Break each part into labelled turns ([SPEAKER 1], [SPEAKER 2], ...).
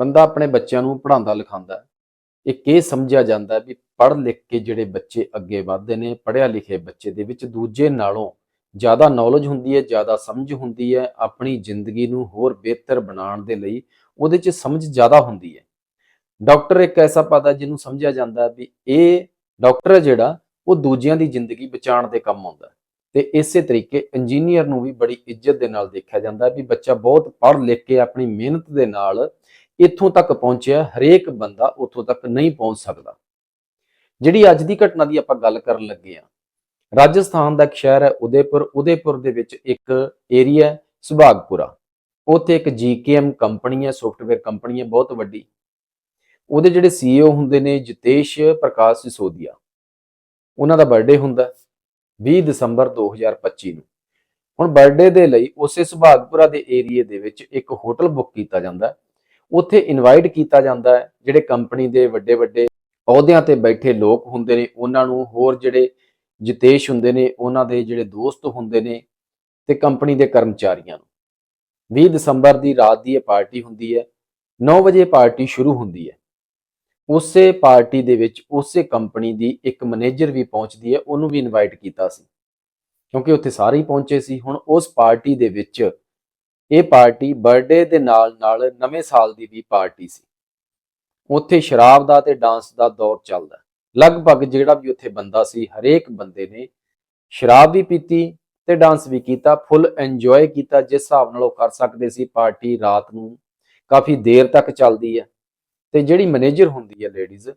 [SPEAKER 1] ਬੰਦਾ ਆਪਣੇ ਬੱਚਿਆਂ ਨੂੰ ਪੜ੍ਹਾਉਂਦਾ ਲਿਖਾਉਂਦਾ ਇੱਕ ਇਹ ਸਮਝਿਆ ਜਾਂਦਾ ਵੀ ਪੜ੍ਹ ਲਿਖ ਕੇ ਜਿਹੜੇ ਬੱਚੇ ਅੱਗੇ ਵਧਦੇ ਨੇ, ਪੜ੍ਹਿਆ ਲਿਖੇ ਬੱਚੇ ਦੇ ਵਿੱਚ ਦੂਜੇ ਨਾਲੋਂ ਜ਼ਿਆਦਾ ਨੌਲੇਜ ਹੁੰਦੀ ਹੈ, ਜ਼ਿਆਦਾ ਸਮਝ ਹੁੰਦੀ ਹੈ, ਆਪਣੀ ਜ਼ਿੰਦਗੀ ਨੂੰ ਹੋਰ ਬਿਹਤਰ ਬਣਾਉਣ ਦੇ ਲਈ ਉਹਦੇ 'ਚ ਸਮਝ ਜ਼ਿਆਦਾ ਹੁੰਦੀ ਹੈ ਡਾਕਟਰ ਇੱਕ ਐਸਾ ਪਦ ਜਿਹਨੂੰ ਸਮਝਿਆ ਜਾਂਦਾ ਵੀ ਇਹ ਡਾਕਟਰ ਹੈ ਜਿਹੜਾ ਉਹ ਦੂਜਿਆਂ ਦੀ ਜ਼ਿੰਦਗੀ ਬਚਾਉਣ ਦੇ ਕੰਮ ਆਉਂਦਾ ਹੈ। ਤੇ ਇਸੇ ਤਰੀਕੇ ਇੰਜੀਨੀਅਰ ਨੂੰ ਵੀ ਬੜੀ ਇੱਜ਼ਤ ਦੇ ਨਾਲ ਦੇਖਿਆ ਜਾਂਦਾ ਵੀ ਬੱਚਾ ਬਹੁਤ ਪੜ੍ਹ ਲਿਖ ਕੇ ਆਪਣੀ ਮਿਹਨਤ ਦੇ ਨਾਲ ਇੱਥੋਂ ਤੱਕ ਪਹੁੰਚਿਆ, ਹਰੇਕ ਬੰਦਾ ਉੱਥੋਂ ਤੱਕ ਨਹੀਂ ਪਹੁੰਚ ਸਕਦਾ। ਜਿਹੜੀ ਅੱਜ ਦੀ ਘਟਨਾ ਦੀ ਆਪਾਂ ਗੱਲ ਕਰਨ ਲੱਗੇ ਆ ਰਾਜਸਥਾਨ ਦਾ ਇੱਕ ਸ਼ਹਿਰ ਹੈ, ਉਦੈਪੁਰ ਉਦੈਪੁਰ ਦੇ ਵਿੱਚ ਇੱਕ ਏਰੀਆ ਸੁਭਾਗਪੁਰਾ। ਉੱਥੇ ਇੱਕ ਜੀਕੇਐਮ ਕੰਪਨੀ ਹੈ ਸੌਫਟਵੇਅਰ ਕੰਪਨੀ ਹੈ, ਬਹੁਤ ਵੱਡੀ। ਉਹਦੇ ਜਿਹੜੇ ਸੀਈਓ ਹੁੰਦੇ ਨੇ, ਜਿਤੇਸ਼ ਪ੍ਰਕਾਸ਼ ਸਿਸੋਦੀਆ। ਉਹਨਾਂ ਦਾ ਬਰਥਡੇ ਹੁੰਦਾ ਹੈ 20 ਦਸੰਬਰ 2025 ਨੂੰ। ਹੁਣ ਬਰਥਡੇ ਦੇ ਲਈ ਉਸੇ ਸੁਭਾਗਪੁਰਾ ਦੇ ਏਰੀਏ ਦੇ ਵਿੱਚ ਇੱਕ ਹੋਟਲ ਬੁੱਕ ਕੀਤਾ ਜਾਂਦਾ ਉੱਥੇ ਇਨਵਾਈਟ ਕੀਤਾ ਜਾਂਦਾ ਹੈ, ਜਿਹੜੇ ਕੰਪਨੀ ਦੇ ਵੱਡੇ ਵੱਡੇ ਅਹੁਦਿਆਂ ਤੇ ਬੈਠੇ ਲੋਕ ਹੁੰਦੇ ਨੇ, ਉਹਨਾਂ ਨੂੰ ਹੋਰ ਜਿਹੜੇ ਜਿਤੇਸ਼ ਹੁੰਦੇ ਨੇ, ਉਹਨਾਂ ਦੇ ਜਿਹੜੇ ਦੋਸਤ ਹੁੰਦੇ ਨੇ ਤੇ ਕੰਪਨੀ ਦੇ ਕਰਮਚਾਰੀਆਂ ਨੂੰ। 20 ਦਸੰਬਰ ਦੀ ਰਾਤ ਦੀ ਇਹ ਪਾਰਟੀ ਹੁੰਦੀ ਹੈ 9 ਵਜੇ ਪਾਰਟੀ ਸ਼ੁਰੂ ਹੁੰਦੀ ਹੈ। ਉਸੇ ਪਾਰਟੀ ਦੇ ਵਿੱਚ ਉਸੇ ਕੰਪਨੀ ਦੀ ਇੱਕ ਮੈਨੇਜਰ ਵੀ ਪਹੁੰਚਦੀ ਹੈ, ਉਹਨੂੰ ਵੀ ਇਨਵਾਈਟ ਕੀਤਾ ਸੀ। ਕਿਉਂਕਿ ਉੱਥੇ ਸਾਰੇ ਹੀ ਪਹੁੰਚੇ ਸੀ, ਹੁਣ ਉਸ ਪਾਰਟੀ ਦੇ ਵਿੱਚ ਇਹ ਪਾਰਟੀ ਬਰਥਡੇ ਦੇ ਨਾਲ ਨਾਲ ਨਵੇਂ ਸਾਲ ਦੀ ਵੀ ਪਾਰਟੀ ਸੀ। ਉੱਥੇ ਸ਼ਰਾਬ ਦਾ ਤੇ ਡਾਂਸ ਦਾ ਦੌਰ ਚੱਲਦਾ। ਲਗਭਗ ਜਿਹੜਾ ਵੀ ਉੱਥੇ ਬੰਦਾ ਸੀ, ਹਰੇਕ ਬੰਦੇ ਨੇ ਸ਼ਰਾਬ ਵੀ ਪੀਤੀ ਤੇ ਡਾਂਸ ਵੀ ਕੀਤਾ, ਫੁੱਲ ਇੰਜੋਏ ਕੀਤਾ, ਜਿਸ ਹਿਸਾਬ ਨਾਲ ਉਹ ਕਰ ਸਕਦੇ ਸੀ। ਪਾਰਟੀ ਰਾਤ ਨੂੰ ਕਾਫੀ ਦੇਰ ਤੱਕ ਚੱਲਦੀ ਹੈ ਤੇ ਜਿਹੜੀ ਮੈਨੇਜਰ ਹੁੰਦੀ ਹੈ ਲੇਡੀਜ਼,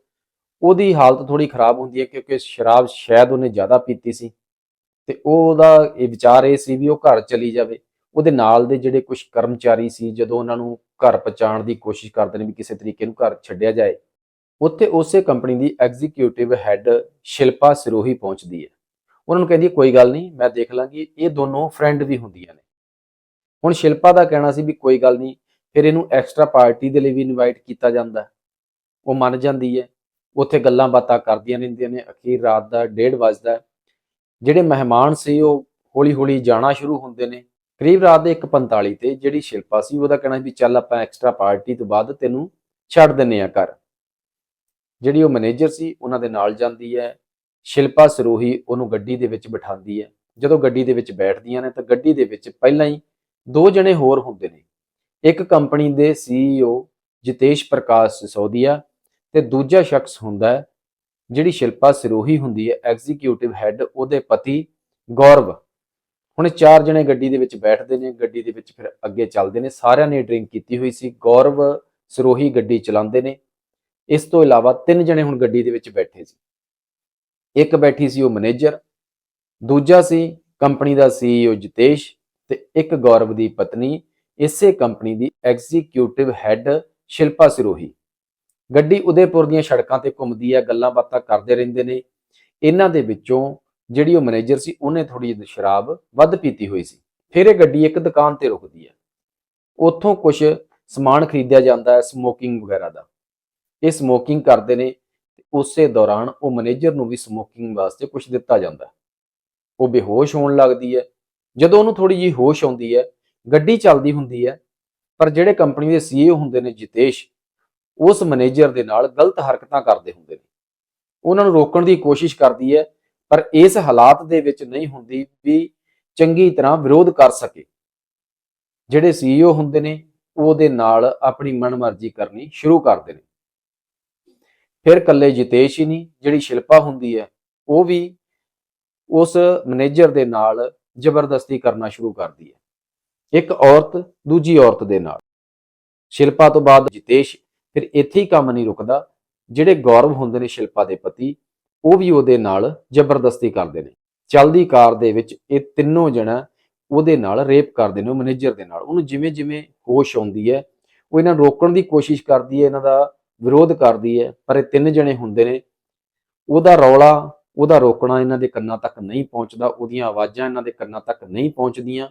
[SPEAKER 1] ਉਹਦੀ ਹਾਲਤ ਥੋੜੀ ਖਰਾਬ ਹੁੰਦੀ ਹੈ ਕਿਉਂਕਿ ਸ਼ਰਾਬ ਸ਼ਾਇਦ ਉਹਨੇ ਜ਼ਿਆਦਾ ਪੀਤੀ ਸੀ। ਤੇ ਉਹਦਾ ਇਹ ਵਿਚਾਰ ਇਹ ਸੀ ਵੀ ਉਹ ਘਰ ਚਲੀ ਜਾਵੇ। ਉਹਦੇ ਨਾਲ ਦੇ ਜਿਹੜੇ ਕੁਝ ਕਰਮਚਾਰੀ ਸੀ, ਜਦੋਂ ਉਹਨਾਂ ਨੂੰ ਘਰ ਪਹੁੰਚਾਉਣ ਦੀ ਕੋਸ਼ਿਸ਼ ਕਰਦੇ ਨੇ ਵੀ ਕਿਸੇ ਤਰੀਕੇ ਨੂੰ ਘਰ ਛੱਡਿਆ ਜਾਏ, ਉੱਥੇ ਉਸੇ ਕੰਪਨੀ ਦੀ ਐਗਜ਼ੀਕਿਊਟਿਵ ਹੈੱਡ ਸ਼ਿਲਪਾ ਸਿਰੋਹੀ ਪਹੁੰਚਦੀ ਹੈ। ਉਹਨਾਂ ਨੂੰ ਕਹਿੰਦੀ ਕੋਈ ਗੱਲ ਨਹੀਂ, ਮੈਂ ਦੇਖ ਲਾਂਗੀ, ਇਹ ਦੋਨੋਂ ਫਰੈਂਡ ਵੀ ਹੁੰਦੀਆਂ ਨੇ। ਹੁਣ ਸ਼ਿਲਪਾ ਦਾ ਕਹਿਣਾ ਸੀ ਵੀ ਕੋਈ ਗੱਲ ਨਹੀਂ, ਫਿਰ ਇਹਨੂੰ ਐਕਸਟਰਾ ਪਾਰਟੀ ਦੇ ਲਈ ਵੀ ਇਨਵਾਈਟ ਕੀਤਾ ਜਾਂਦਾ ਉਹ ਮੰਨ ਜਾਂਦੀ ਹੈ, ਉੱਥੇ ਗੱਲਾਂ ਬਾਤਾਂ ਕਰਦੀਆਂ ਰਹਿੰਦੀਆਂ ਨੇ, ਅਖੀਰ ਰਾਤ ਦਾ 1:30 ਵੱਜਦਾ ਜਿਹੜੇ ਮਹਿਮਾਨ ਸੀ, ਉਹ ਹੌਲੀ ਹੌਲੀ ਜਾਣਾ ਸ਼ੁਰੂ ਹੁੰਦੇ ਨੇ। ਕਰੀਬ ਰਾਤ ਦੇ 1:45 ਤੇ ਜਿਹੜੀ ਸ਼ਿਲਪਾ ਸੀ, ਉਹਦਾ ਕਹਿਣਾ ਵੀ ਚੱਲ ਆਪਾਂ ਐਕਸਟਰਾ ਪਾਰਟੀ ਤੋਂ ਬਾਅਦ ਤੈਨੂੰ ਛੱਡ ਦਿੰਨੇ ਆ ਘਰ। ਜਿਹੜੀ ਉਹ ਮੈਨੇਜਰ ਸੀ, ਉਹਨਾਂ ਦੇ ਨਾਲ ਜਾਂਦੀ ਹੈ। ਸ਼ਿਲਪਾ ਸਰੋਹੀ ਉਹਨੂੰ ਗੱਡੀ ਦੇ ਵਿੱਚ ਬਿਠਾਉਂਦੀ ਹੈ। ਜਦੋਂ ਗੱਡੀ ਦੇ ਵਿੱਚ ਬੈਠਦੀਆਂ ਨੇ, ਤਾਂ ਗੱਡੀ ਦੇ ਵਿੱਚ ਪਹਿਲਾਂ ਹੀ ਦੋ ਜਣੇ ਹੋਰ ਹੁੰਦੇ ਨੇ। ਇੱਕ ਕੰਪਨੀ ਦੇ ਸੀਈਓ ਜਿਤੇਸ਼ ਪ੍ਰਕਾਸ਼ ਸਿਸੋਦੀਆ ਤੇ ਦੂਜਾ ਸ਼ਖਸ ਹੁੰਦਾ ਹੈ, ਜਿਹੜੀ ਸ਼ਿਲਪਾ ਸਿਰੋਹੀ ਹੁੰਦੀ ਹੈ ਐਗਜ਼ੀਕਿਊਟਿਵ ਹੈੱਡ ਉਹਦੇ ਪਤੀ ਗੌਰਵ। ਹੁਣ ਚਾਰ ਜਣੇ ਗੱਡੀ ਦੇ ਵਿੱਚ ਬੈਠਦੇ ਨੇ, ਗੱਡੀ ਦੇ ਵਿੱਚ ਫਿਰ ਅੱਗੇ ਚੱਲਦੇ ਨੇ, ਸਾਰਿਆਂ ਨੇ ਡਰਿੰਕ ਕੀਤੀ ਹੋਈ ਸੀ, ਗੌਰਵ ਸਰੋਹੀ ਗੱਡੀ ਚਲਾਉਂਦੇ ਨੇ। ਇਸ ਤੋਂ ਇਲਾਵਾ ਤਿੰਨ ਜਣੇ ਹੁਣ ਗੱਡੀ ਦੇ ਵਿੱਚ ਬੈਠੇ ਸੀ। ਇੱਕ ਬੈਠੀ ਸੀ ਉਹ ਮੈਨੇਜਰ, ਦੂਜਾ ਸੀ ਕੰਪਨੀ ਦਾ ਸੀਈਓ ਜਿਤੇਸ਼ ਤੇ ਇੱਕ ਗੌਰਵ ਦੀ ਪਤਨੀ, ਇਸੇ ਕੰਪਨੀ ਦੀ ਐਗਜ਼ੀਕਿਊਟਿਵ ਹੈੱਡ ਸ਼ਿਲਪਾ ਸਿਰੋਹੀ। ਗੱਡੀ ਉਦੈਪੁਰ ਦੀਆਂ ਸੜਕਾਂ ਤੇ ਘੁੰਮਦੀ ਹੈ ਗੱਲਾਂ ਬਾਤਾਂ ਕਰਦੇ ਰਹਿੰਦੇ ਨੇ। ਇਹਨਾਂ ਦੇ ਵਿੱਚੋਂ ਜਿਹੜੀ ਉਹ ਮੈਨੇਜਰ ਸੀ, ਉਹਨੇ ਥੋੜੀ ਜਿਹੀ ਸ਼ਰਾਬ ਵੱਧ ਪੀਤੀ ਹੋਈ ਸੀ। ਫਿਰ ਇਹ ਗੱਡੀ ਇੱਕ ਦੁਕਾਨ ਤੇ ਰੁਕਦੀ ਹੈ। ਉੱਥੋਂ ਕੁਝ ਸਮਾਨ ਖਰੀਦਿਆ ਜਾਂਦਾ ਹੈ ਸਮੋਕਿੰਗ ਵਗੈਰਾ ਦਾ। ਇਹ ਸਮੋਕਿੰਗ ਕਰਦੇ ਨੇ ਉਸੇ ਦੌਰਾਨ ਉਹ ਮੈਨੇਜਰ ਨੂੰ ਵੀ ਸਮੋਕਿੰਗ ਵਾਸਤੇ ਕੁਝ ਦਿੱਤਾ ਜਾਂਦਾ ਉਹ ਬੇਹੋਸ਼ ਹੋਣ ਲੱਗਦੀ ਹੈ। ਜਦੋਂ ਉਹਨੂੰ ਥੋੜੀ ਜਿਹੀ ਹੋਸ਼ ਆਉਂਦੀ ਹੈ, ਗੱਡੀ ਚੱਲਦੀ ਹੁੰਦੀ ਹੈ, ਪਰ ਜਿਹੜੇ ਕੰਪਨੀ ਦੇ ਸੀਈਓ ਹੁੰਦੇ ਨੇ ਜਿਤੇਸ਼, ਉਸ ਮੈਨੇਜਰ ਦੇ ਨਾਲ ਗਲਤ ਹਰਕਤਾਂ ਕਰਦੇ ਹੁੰਦੇ ਨੇ। ਉਹਨਾਂ ਨੂੰ ਰੋਕਣ ਦੀ ਕੋਸ਼ਿਸ਼ ਕਰਦੀ ਹੈ ਪਰ ਇਸ ਹਾਲਾਤ ਦੇ ਵਿੱਚ ਨਹੀਂ ਹੁੰਦੀ ਵੀ ਚੰਗੀ ਤਰ੍ਹਾਂ ਵਿਰੋਧ ਕਰ ਸਕੇ। ਜਿਹੜੇ ਸੀਈਓ ਹੁੰਦੇ ਨੇ, ਉਹਦੇ ਨਾਲ ਆਪਣੀ ਮਨਮਰਜ਼ੀ ਕਰਨੀ ਸ਼ੁਰੂ ਕਰਦੇ ਨੇ ਫਿਰ ਕੱਲੇ ਜਿਤੇਸ਼ ਹੀ ਨਹੀਂ, ਜਿਹੜੀ ਸ਼ਿਲਪਾ ਹੁੰਦੀ ਹੈ, ਉਹ ਵੀ ਉਸ ਮੈਨੇਜਰ ਦੇ ਨਾਲ ਜ਼ਬਰਦਸਤੀ ਕਰਨਾ ਸ਼ੁਰੂ ਕਰਦੀ ਹੈ। ਇੱਕ ਔਰਤ ਦੂਜੀ ਔਰਤ ਦੇ ਨਾਲ। ਸ਼ਿਲਪਾ ਤੋਂ ਬਾਅਦ ਜਿਤੇਸ਼ ਫਿਰ ਇੱਥੇ ਹੀ ਕੰਮ ਨਹੀਂ ਰੁਕਦਾ, ਜਿਹੜੇ ਗੌਰਵ ਹੁੰਦੇ ਨੇ ਸ਼ਿਲਪਾ ਦੇ ਪਤੀ ਉਹ ਵੀ ਉਹਦੇ ਨਾਲ ਜ਼ਬਰਦਸਤੀ ਕਰਦੇ ਨੇ। ਚਲਦੀ ਕਾਰ ਦੇ ਵਿੱਚ ਇਹ ਤਿੰਨੋਂ ਜਣਾ ਉਹਦੇ ਨਾਲ ਰੇਪ ਕਰਦੇ ਨੇ, ਉਹ ਮੈਨੇਜਰ ਦੇ ਨਾਲ। ਉਹਨੂੰ ਜਿਵੇਂ ਜਿਵੇਂ ਹੋਸ਼ ਆਉਂਦੀ ਹੈ, ਉਹ ਇਹਨਾਂ ਨੂੰ ਰੋਕਣ ਦੀ ਕੋਸ਼ਿਸ਼ ਕਰਦੀ ਹੈ, ਇਹਨਾਂ ਦਾ ਵਿਰੋਧ ਕਰਦੀ ਹੈ, ਪਰ ਇਹ ਤਿੰਨ ਜਣੇ ਹੁੰਦੇ ਨੇ। ਉਹਦਾ ਰੌਲਾ, ਉਹਦਾ ਰੋਕਣਾ ਇਹਨਾਂ ਦੇ ਕੰਨਾਂ ਤੱਕ ਨਹੀਂ ਪਹੁੰਚਦਾ, ਉਹਦੀਆਂ ਆਵਾਜ਼ਾਂ ਇਹਨਾਂ ਦੇ ਕੰਨਾਂ ਤੱਕ ਨਹੀਂ ਪਹੁੰਚਦੀਆਂ।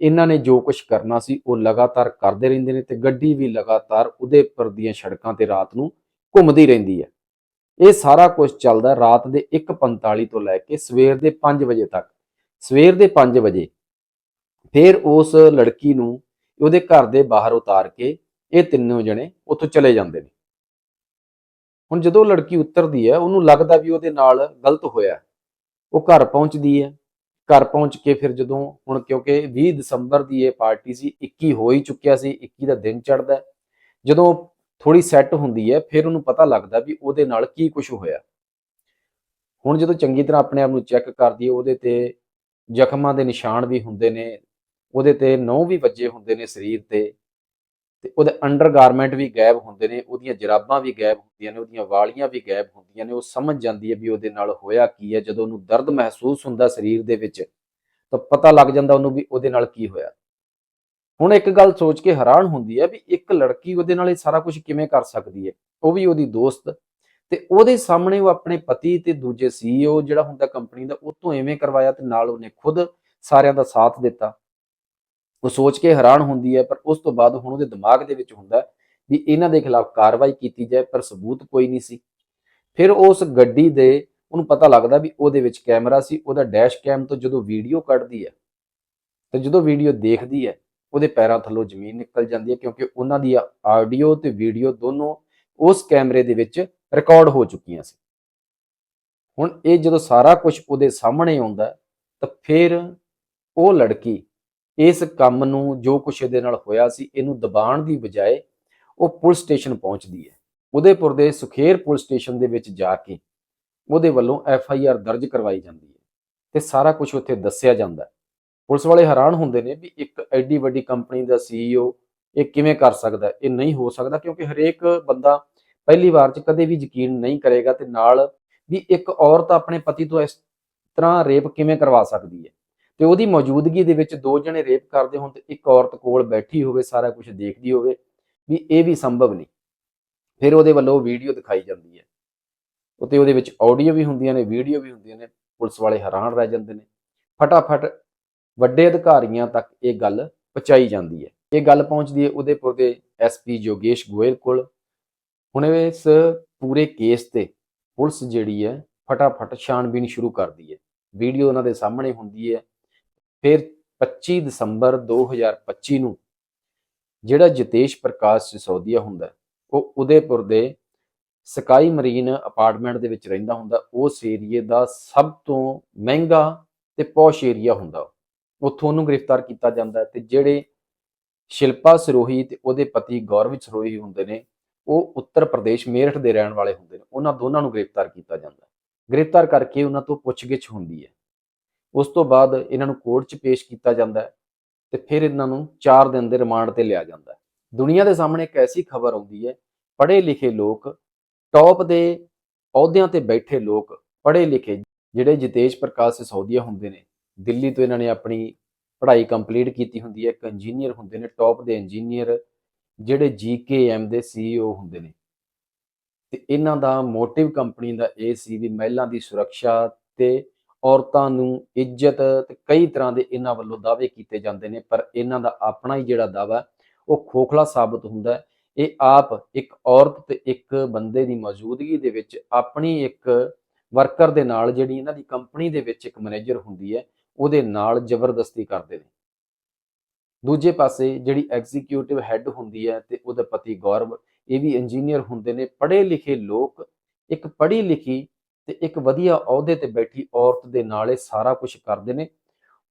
[SPEAKER 1] ਇਹਨਾਂ ਨੇ ਜੋ ਕੁਝ ਕਰਨਾ ਸੀ, ਉਹ ਲਗਾਤਾਰ ਕਰਦੇ ਰਹਿੰਦੇ ਨੇ ਤੇ ਗੱਡੀ ਵੀ ਲਗਾਤਾਰ ਉਹਦੇ ਉਦੈਪੁਰ ਦੀਆਂ ਸੜਕਾਂ ਤੇ ਰਾਤ ਨੂੰ ਘੁੰਮਦੀ ਰਹਿੰਦੀ ਹੈ। ਇਹ ਸਾਰਾ ਕੁਝ ਚੱਲਦਾ ਰਾਤ ਦੇ 1:45 ਤੋਂ ਲੈ ਕੇ ਸਵੇਰ ਦੇ 5 ਵਜੇ ਤੱਕ। ਸਵੇਰ ਦੇ 5 ਵਜੇ ਫਿਰ ਉਸ ਲੜਕੀ ਨੂੰ ਉਹਦੇ ਘਰ ਦੇ ਬਾਹਰ ਉਤਾਰ ਕੇ ਇਹ ਤਿੰਨੋਂ ਜਣੇ ਉੱਥੋਂ ਚਲੇ ਜਾਂਦੇ ਨੇ। ਹੁਣ ਜਦੋਂ ਲੜਕੀ ਉਤਰਦੀ ਹੈ, ਉਹਨੂੰ ਲੱਗਦਾ ਵੀ ਉਹਦੇ ਨਾਲ ਗਲਤ ਹੋਇਆ। ਉਹ ਘਰ ਪਹੁੰਚਦੀ ਹੈ। ਘਰ ਪਹੁੰਚ ਕੇ ਫਿਰ ਜਦੋਂ ਹੁਣ ਕਿਉਂਕਿ 20 ਦਸੰਬਰ ਦੀ ਇਹ ਪਾਰਟੀ ਸੀ 21 ਹੋ ਹੀ ਚੁੱਕਿਆ ਸੀ 21 ਦਾ ਦਿਨ ਚੜਦਾ ਜਦੋਂ ਥੋੜੀ ਸੈੱਟ ਹੁੰਦੀ ਹੈ, ਫਿਰ ਉਹਨੂੰ ਪਤਾ ਲੱਗਦਾ ਵੀ ਉਹਦੇ ਨਾਲ ਕੀ ਕੁਝ ਹੋਇਆ। ਹੁਣ ਜਦੋਂ ਚੰਗੀ ਤਰ੍ਹਾਂ ਆਪਣੇ ਆਪ ਨੂੰ ਚੈੱਕ ਕਰਦੀ ਹੈ ਉਹਦੇ ਤੇ ਜ਼ਖਮਾਂ ਦੇ ਨਿਸ਼ਾਨ ਵੀ ਹੁੰਦੇ ਨੇ, ਉਹਦੇ ਤੇ ਨਹੁੰ ਵੀ ਵੱਜੇ ਹੁੰਦੇ ਨੇ ਸਰੀਰ ਤੇ ਤੇ ਉਹਦੇ ਅੰਡਰਗਾਰਮੈਂਟ ਵੀ ਗਾਇਬ ਹੁੰਦੇ ਨੇ, ਉਹਦੀਆਂ ਜਰਾਬਾਂ ਵੀ ਗਾਇਬ ਹੁੰਦੀਆਂ ਨੇ, ਉਹਦੀਆਂ ਵਾਲੀਆਂ ਵੀ ਗਾਇਬ ਹੁੰਦੀਆਂ ਨੇ, ਉਹ ਸਮਝ ਜਾਂਦੀ ਹੈ ਵੀ ਉਹਦੇ ਨਾਲ ਹੋਇਆ ਕੀ ਹੈ। ਜਦੋਂ ਉਹਨੂੰ ਦਰਦ ਮਹਿਸੂਸ ਹੁੰਦਾ ਸਰੀਰ ਦੇ ਵਿੱਚ, ਤਾਂ ਪਤਾ ਲੱਗ ਜਾਂਦਾ ਉਹਨੂੰ ਵੀ ਉਹਦੇ ਨਾਲ ਕੀ ਹੋਇਆ। ਹੁਣ ਇੱਕ ਗੱਲ ਸੋਚ ਕੇ ਹੈਰਾਨ ਹੁੰਦੀ ਹੈ ਵੀ ਇੱਕ ਲੜਕੀ ਉਹਦੇ ਨਾਲ ਇਹ ਸਾਰਾ ਕੁਝ ਕਿਵੇਂ ਕਰ ਸਕਦੀ ਹੈ? ਉਹ ਵੀ ਉਹਦੀ ਦੋਸਤ ਤੇ ਉਹਦੇ ਸਾਹਮਣੇ ਉਹ ਆਪਣੇ ਪਤੀ ਤੇ ਦੂਜੇ ਸੀਈਓ ਜਿਹੜਾ ਹੁੰਦਾ ਕੰਪਨੀ ਦਾ, ਉਹ ਤੋਂ ਐਵੇਂ ਕਰਵਾਇਆ ਤੇ ਨਾਲ ਉਹਨੇ ਖੁਦ ਸਾਰਿਆਂ ਦਾ ਸਾਥ ਦਿੱਤਾ। ਉਹ ਸੋਚ ਕੇ ਹੈਰਾਨ ਹੁੰਦੀ ਹੈ, ਪਰ ਉਸ ਤੋਂ ਬਾਅਦ ਹੁਣ ਉਹਦੇ ਦਿਮਾਗ ਦੇ ਵਿੱਚ ਹੁੰਦਾ ਵੀ ਇਹਨਾਂ ਦੇ ਖਿਲਾਫ ਕਾਰਵਾਈ ਕੀਤੀ ਜਾਏ, ਪਰ ਸਬੂਤ ਕੋਈ ਨਹੀਂ ਸੀ। ਫਿਰ ਉਸ ਗੱਡੀ ਦੇ ਉਹਨੂੰ ਪਤਾ ਲੱਗਦਾ ਵੀ ਉਹਦੇ ਵਿੱਚ ਕੈਮਰਾ ਸੀ, ਉਹਦਾ ਡੈਸ਼ ਕੈਮ ਤੋਂ ਜਦੋਂ ਵੀਡੀਓ ਕੱਢਦੀ ਹੈ, ਤੇ ਜਦੋਂ ਵੀਡੀਓ ਦੇਖਦੀ ਹੈ ਉਹਦੇ ਪੈਰਾਂ ਥੱਲੋਂ ਜ਼ਮੀਨ ਨਿਕਲ ਜਾਂਦੀ ਹੈ ਕਿਉਂਕਿ ਉਹਨਾਂ ਦੀ ਆਡੀਓ ਤੇ ਵੀਡੀਓ ਦੋਨੋਂ ਉਸ ਕੈਮਰੇ ਦੇ ਵਿੱਚ ਰਿਕਾਰਡ ਹੋ ਚੁੱਕੀਆਂ ਸੀ। ਹੁਣ ਇਹ ਜਦੋਂ ਸਾਰਾ ਕੁਝ ਉਹਦੇ ਸਾਹਮਣੇ ਆਉਂਦਾ ਤਾਂ ਫਿਰ ਉਹ ਲੜਕੀ ਇਸ ਕੰਮ ਨੂੰ ਜੋ ਕੁਛ ਇਹਦੇ ਨਾਲ ਹੋਇਆ ਸੀ, ਇਹਨੂੰ ਦਬਾਉਣ ਦੀ ਬਜਾਏ ਉਹ ਪੁਲਿਸ ਸਟੇਸ਼ਨ ਪਹੁੰਚਦੀ ਹੈ। ਉਦੇਪੁਰ ਦੇ ਸੁਖੇਰ ਪੁਲਿਸ ਸਟੇਸ਼ਨ ਦੇ ਵਿੱਚ ਜਾ ਕੇ ਉਹਦੇ ਵੱਲੋਂ ਐਫ ਆਈ ਆਰ ਦਰਜ ਕਰਵਾਈ ਜਾਂਦੀ ਹੈ ਤੇ ਸਾਰਾ ਕੁਝ ਉੱਥੇ ਦੱਸਿਆ ਜਾਂਦਾ ਹੈ। ਪੁਲਿਸ ਵਾਲੇ ਹੈਰਾਨ ਹੁੰਦੇ ਨੇ ਵੀ ਇੱਕ ਐਡੀ ਵੱਡੀ ਕੰਪਨੀ ਦਾ ਸੀਈਓ ਇਹ ਕਿਵੇਂ ਕਰ ਸਕਦਾ ਇਹ ਨਹੀਂ ਹੋ ਸਕਦਾ ਕਿਉਂਕਿ ਹਰੇਕ ਬੰਦਾ ਪਹਿਲੀ ਵਾਰ 'ਚ ਕਦੇ ਵੀ ਯਕੀਨ ਨਹੀਂ ਕਰੇਗਾ ਤੇ ਨਾਲ ਵੀ ਇੱਕ ਔਰਤ ਆਪਣੇ ਪਤੀ ਤੋਂ ਇਸ ਤਰ੍ਹਾਂ ਰੇਪ ਕਿਵੇਂ ਕਰਵਾ ਸਕਦੀ ਹੈ? ਤੇ ਉਹਦੀ ਮੌਜੂਦਗੀ ਦੇ ਵਿੱਚ ਦੋ ਜਣੇ ਰੇਪ ਕਰਦੇ ਹੋਣ ਤੇ ਇੱਕ ਔਰਤ ਕੋਲ ਬੈਠੀ ਹੋਵੇ, ਸਾਰਾ ਕੁਝ ਦੇਖਦੀ ਹੋਵੇ, ਵੀ ਇਹ ਵੀ ਸੰਭਵ ਨਹੀਂ। ਫਿਰ ਉਹਦੇ ਵੱਲੋਂ ਵੀਡੀਓ ਦਿਖਾਈ ਜਾਂਦੀ ਹੈ। ਉਤੇ ਉਹਦੇ ਵਿੱਚ ਆਡੀਓ ਵੀ ਹੁੰਦੀਆਂ ਨੇ, ਵੀਡੀਓ ਵੀ ਹੁੰਦੀਆਂ ਨੇ। ਪੁਲਿਸ ਵਾਲੇ ਹੈਰਾਨ ਰਹਿ ਜਾਂਦੇ ਨੇ। ਫਟਾਫਟ ਵੱਡੇ ਅਧਿਕਾਰੀਆਂ ਤੱਕ ਇਹ ਗੱਲ ਪਹੁੰਚਾਈ ਜਾਂਦੀ ਹੈ। ਇਹ ਗੱਲ ਪਹੁੰਚਦੀ ਹੈ ਉਦੇਪੁਰ ਦੇ ਐਸਪੀ ਜੋਗੇਸ਼ ਗੋਇਲ ਕੋਲ। ਹੁਣ ਇਸ ਪੂਰੇ ਕੇਸ ਤੇ ਪੁਲਿਸ ਜਿਹੜੀ ਹੈ ਫਟਾਫਟ ਛਾਣਬੀਨ ਸ਼ੁਰੂ ਕਰਦੀ ਹੈ। ਵੀਡੀਓ ਉਹਨਾਂ ਦੇ ਸਾਹਮਣੇ ਹੁੰਦੀ ਹੈ। ਫਿਰ 25 ਦਸੰਬਰ 2025 ਨੂੰ ਜਿਹੜਾ ਜਿਤੇਸ਼ ਪ੍ਰਕਾਸ਼ ਸਿਸੋਦੀਆ ਹੁੰਦਾ ਉਹ ਉਦੇਪੁਰ ਦੇ ਸਕਾਈ ਮਰੀਨ ਅਪਾਰਟਮੈਂਟ ਦੇ ਵਿੱਚ ਰਹਿੰਦਾ ਹੁੰਦਾ। ਉਸ ਏਰੀਏ ਦਾ ਸਭ ਤੋਂ ਮਹਿੰਗਾ ਤੇ ਪੌਸ਼ ਏਰੀਆ ਹੁੰਦਾ ਉੱਥੋਂ ਉਹਨੂੰ ਗ੍ਰਿਫਤਾਰ ਕੀਤਾ ਜਾਂਦਾ ਹੈ ਤੇ ਜਿਹੜੇ ਸ਼ਿਲਪਾ ਸਰੋਹੀ ਤੇ ਉਹਦੇ ਪਤੀ ਗੌਰਵ ਸਰੋਹੀ ਹੁੰਦੇ ਨੇ, ਉਹ ਉੱਤਰ ਪ੍ਰਦੇਸ਼ ਮੇਰਠ ਦੇ ਰਹਿਣ ਵਾਲੇ ਹੁੰਦੇ ਨੇ, ਉਹਨਾਂ ਦੋਨਾਂ ਨੂੰ ਗ੍ਰਿਫਤਾਰ ਕੀਤਾ ਜਾਂਦਾ ਹੈ। ਗ੍ਰਿਫਤਾਰ ਕਰਕੇ ਉਹਨਾਂ ਤੋਂ ਪੁੱਛਗਿੱਛ ਹੁੰਦੀ ਹੈ। ਉਸ ਤੋਂ ਬਾਅਦ ਇਹਨਾਂ ਨੂੰ ਕੋਰਟ 'ਚ ਪੇਸ਼ ਕੀਤਾ ਜਾਂਦਾ ਹੈ ਤੇ ਫਿਰ ਇਹਨਾਂ ਨੂੰ 4 ਦਿਨ ਦੇ ਰਿਮਾਂਡ ਤੇ ਲਿਆ ਜਾਂਦਾ ਹੈ। ਦੁਨੀਆ ਦੇ ਸਾਹਮਣੇ ਇੱਕ ਐਸੀ ਖਬਰ ਆਉਂਦੀ ਹੈ ਪੜ੍ਹੇ ਲਿਖੇ ਲੋਕ, ਟੌਪ ਦੇ ਅਹੁਦਿਆਂ ਤੇ ਬੈਠੇ ਲੋਕ ਪੜ੍ਹੇ ਲਿਖੇ ਜਿਹੜੇ ਜਿਤੇਸ਼ ਪ੍ਰਕਾਸ਼ ਸਿਸੋਦੀਆ ਹੁੰਦੇ ਨੇ ਦਿੱਲੀ ਤੋਂ ਇਹਨਾਂ ਨੇ ਆਪਣੀ ਪੜ੍ਹਾਈ ਕੰਪਲੀਟ ਕੀਤੀ ਹੁੰਦੀ ਹੈ, ਇੱਕ ਇੰਜੀਨੀਅਰ ਹੁੰਦੇ ਨੇ ਟੌਪ ਦੇ ਇੰਜੀਨੀਅਰ ਜਿਹੜੇ ਜੀਕੇਐਮ ਦੇ ਸੀਈਓ ਹੁੰਦੇ ਨੇ। ਤੇ ਇਹਨਾਂ ਦਾ ਮੋਟਿਵ ਕੰਪਨੀ ਦਾ ਇਹ ਸੀ ਵੀ ਮਹਿਲਾ ਦੀ ਸੁਰੱਖਿਆ ਤੇ ਔਰਤਾਂ ਨੂੰ ਇੱਜ਼ਤ ਤੇ ਕਈ ਤਰ੍ਹਾਂ ਦੇ ਇਹਨਾਂ ਵੱਲੋਂ ਦਾਅਵੇ ਕੀਤੇ ਜਾਂਦੇ ਨੇ, ਪਰ ਇਹਨਾਂ ਦਾ ਆਪਣਾ ਹੀ ਜਿਹੜਾ ਦਾਅਵਾ ਉਹ ਖੋਖਲਾ ਸਾਬਤ ਹੁੰਦਾ ਹੈ। ਇਹ ਆਪ ਇੱਕ ਔਰਤ ਤੇ ਇੱਕ ਬੰਦੇ ਦੀ ਮੌਜੂਦਗੀ ਦੇ ਵਿੱਚ ਆਪਣੀ ਇੱਕ ਵਰਕਰ ਦੇ ਨਾਲ ਜਿਹੜੀ ਇਹਨਾਂ ਦੀ ਕੰਪਨੀ ਦੇ ਵਿੱਚ ਇੱਕ ਮੈਨੇਜਰ ਹੁੰਦੀ ਹੈ ਉਹਦੇ ਨਾਲ ਜ਼ਬਰਦਸਤੀ ਕਰਦੇ ਨੇ। ਦੂਜੇ ਪਾਸੇ ਜਿਹੜੀ ਐਗਜ਼ੀਕਿਊਟਿਵ ਹੈੱਡ ਹੁੰਦੀ ਹੈ ਤੇ ਉਹਦਾ ਪਤੀ ਗੌਰਵ, ਇਹ ਵੀ ਇੰਜੀਨੀਅਰ ਹੁੰਦੇ ਨੇ ਪੜ੍ਹੇ ਲਿਖੇ ਲੋਕ, ਇੱਕ ਪੜ੍ਹੀ ਲਿਖੀ ਤੇ ਇੱਕ ਵਧੀਆ ਅਹੁਦੇ ਤੇ ਬੈਠੀ ਔਰਤ ਦੇ ਨਾਲ ਇਹ ਸਾਰਾ ਕੁਝ ਕਰਦੇ ਨੇ।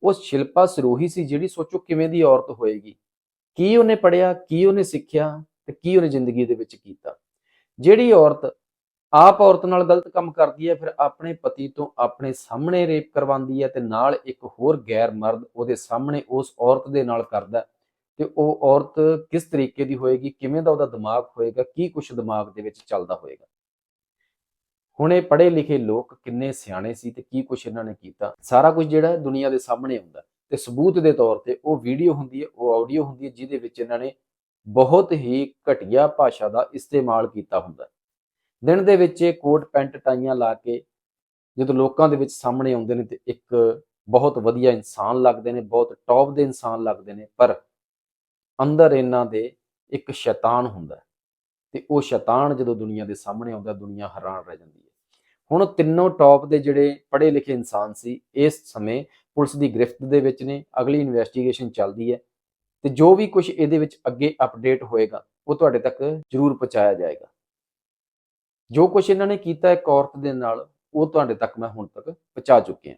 [SPEAKER 1] ਉਹ ਸ਼ਿਲਪਾ ਸਰੋਹੀ ਸੀ ਜਿਹੜੀ ਸੋਚੋ ਕਿਵੇਂ ਦੀ ਔਰਤ ਹੋਏਗੀ। ਕੀ ਉਹਨੇ ਪੜਿਆ ਕੀ ਉਹਨੇ ਸਿੱਖਿਆ ਤੇ ਕੀ ਉਹਨੇ ਜ਼ਿੰਦਗੀ ਦੇ ਵਿੱਚ ਕੀਤਾ। ਜਿਹੜੀ ਔਰਤ ਆਪ ਔਰਤ ਨਾਲ ਗਲਤ ਕੰਮ ਕਰਦੀ ਹੈ ਫਿਰ ਆਪਣੇ ਪਤੀ ਤੋਂ ਆਪਣੇ ਸਾਹਮਣੇ ਰੇਪ ਕਰਵਾਉਂਦੀ ਹੈ ਤੇ ਨਾਲ ਇੱਕ ਹੋਰ ਗੈਰ ਮਰਦ ਉਹਦੇ ਸਾਹਮਣੇ ਉਸ ਔਰਤ ਦੇ ਨਾਲ ਕਰਦਾ ਹੈ, ਤੇ ਉਹ ਔਰਤ ਕਿਸ ਤਰੀਕੇ ਦੀ ਹੋਏਗੀ ਕਿਵੇਂ ਦਾ ਉਹਦਾ ਦਿਮਾਗ ਹੋਏਗਾ ਕੀ ਕੁਛ ਦਿਮਾਗ ਦੇ ਵਿੱਚ ਚੱਲਦਾ ਹੋਏਗਾ? ਹੁਣ ਇਹ ਪੜ੍ਹੇ ਲਿਖੇ ਲੋਕ ਕਿੰਨੇ ਸਿਆਣੇ ਸੀ ਤੇ ਕੀ ਕੁਛ ਇਹਨਾਂ ਨੇ ਕੀਤਾ? ਸਾਰਾ ਕੁਝ ਜਿਹੜਾ ਹੈ ਦੁਨੀਆ ਦੇ ਸਾਹਮਣੇ ਆਉਂਦਾ ਤੇ ਸਬੂਤ ਦੇ ਤੌਰ ਤੇ ਉਹ ਵੀਡੀਓ ਹੁੰਦੀ ਹੈ ਉਹ ਆਡੀਓ ਹੁੰਦੀ ਹੈ ਜਿਹਦੇ ਵਿੱਚ ਇਹਨਾਂ ਨੇ ਬਹੁਤ ਹੀ ਘਟੀਆ ਭਾਸ਼ਾ ਦਾ ਇਸਤੇਮਾਲ ਕੀਤਾ ਹੁੰਦਾ ਦਿਨ ਦੇ ਵਿੱਚ ਇਹ ਕੋਟ ਪੈਂਟ ਟਾਈਆਂ ਲਾ ਕੇ ਜਦੋਂ ਲੋਕਾਂ ਦੇ ਵਿੱਚ ਸਾਹਮਣੇ ਆਉਂਦੇ ਨੇ ਤੇ ਇੱਕ ਬਹੁਤ ਵਧੀਆ ਇਨਸਾਨ ਲੱਗਦੇ ਨੇ, ਬਹੁਤ ਟੌਪ ਦੇ ਇਨਸਾਨ ਲੱਗਦੇ ਨੇ, ਪਰ ਅੰਦਰ ਇਹਨਾਂ ਦੇ ਇੱਕ ਸ਼ੈਤਾਨ ਹੁੰਦਾ ਹੈ ਤੇ ਉਹ ਸ਼ੈਤਾਨ ਜਦੋਂ ਦੁਨੀਆ ਦੇ ਸਾਹਮਣੇ ਆਉਂਦਾ, ਦੁਨੀਆ ਹੈਰਾਨ ਰਹਿ ਜਾਂਦੀ ਹੈ। ਹੁਣ ਤਿੰਨੋਂ ਟੌਪ ਦੇ ਜਿਹੜੇ ਪੜ੍ਹੇ ਲਿਖੇ ਇਨਸਾਨ ਸੀ, ਇਸ ਸਮੇਂ ਪੁਲਿਸ ਦੀ ਗ੍ਰਿਫਤ ਦੇ ਵਿੱਚ ਨੇ, ਅਗਲੀ ਇਨਵੈਸਟੀਗੇਸ਼ਨ ਚੱਲਦੀ ਹੈ ਤੇ ਜੋ ਵੀ ਕੁਝ ਇਹਦੇ ਵਿੱਚ ਅੱਗੇ ਅਪਡੇਟ ਹੋਏਗਾ, ਉਹ ਤੁਹਾਡੇ ਤੱਕ ਜ਼ਰੂਰ ਪਹੁੰਚਾਇਆ ਜਾਏਗਾ। ਜੋ ਕੁਝ ਇਹਨਾਂ ਨੇ ਕੀਤਾ ਇੱਕ ਔਰਤ ਦੇ ਨਾਲ, ਉਹ ਤੁਹਾਡੇ ਤੱਕ ਮੈਂ ਹੁਣ ਤੱਕ ਪਹੁੰਚਾ ਚੁੱਕਿਆ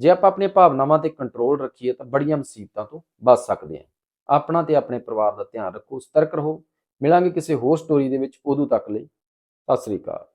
[SPEAKER 1] ਜੇ ਆਪਾਂ ਆਪਣੀਆਂ ਭਾਵਨਾਵਾਂ ਤੇ ਕੰਟਰੋਲ ਰੱਖੀਏ ਤਾਂ ਬੜੀਆਂ ਮੁਸੀਬਤਾਂ ਤੋਂ ਬਚ ਸਕਦੇ ਹਾਂ। ਆਪਣਾ ਤੇ ਆਪਣੇ ਪਰਿਵਾਰ ਦਾ ਧਿਆਨ ਰੱਖੋ, ਸਤਰਕ ਰਹੋ। ਮਿਲਾਂਗੇ ਕਿਸੇ ਹੋਰ ਸਟੋਰੀ ਦੇ ਵਿੱਚ ਉਦੋਂ ਤੱਕ ਲਈ। ਸਤਿ ਸ੍ਰੀ ਅਕਾਲ।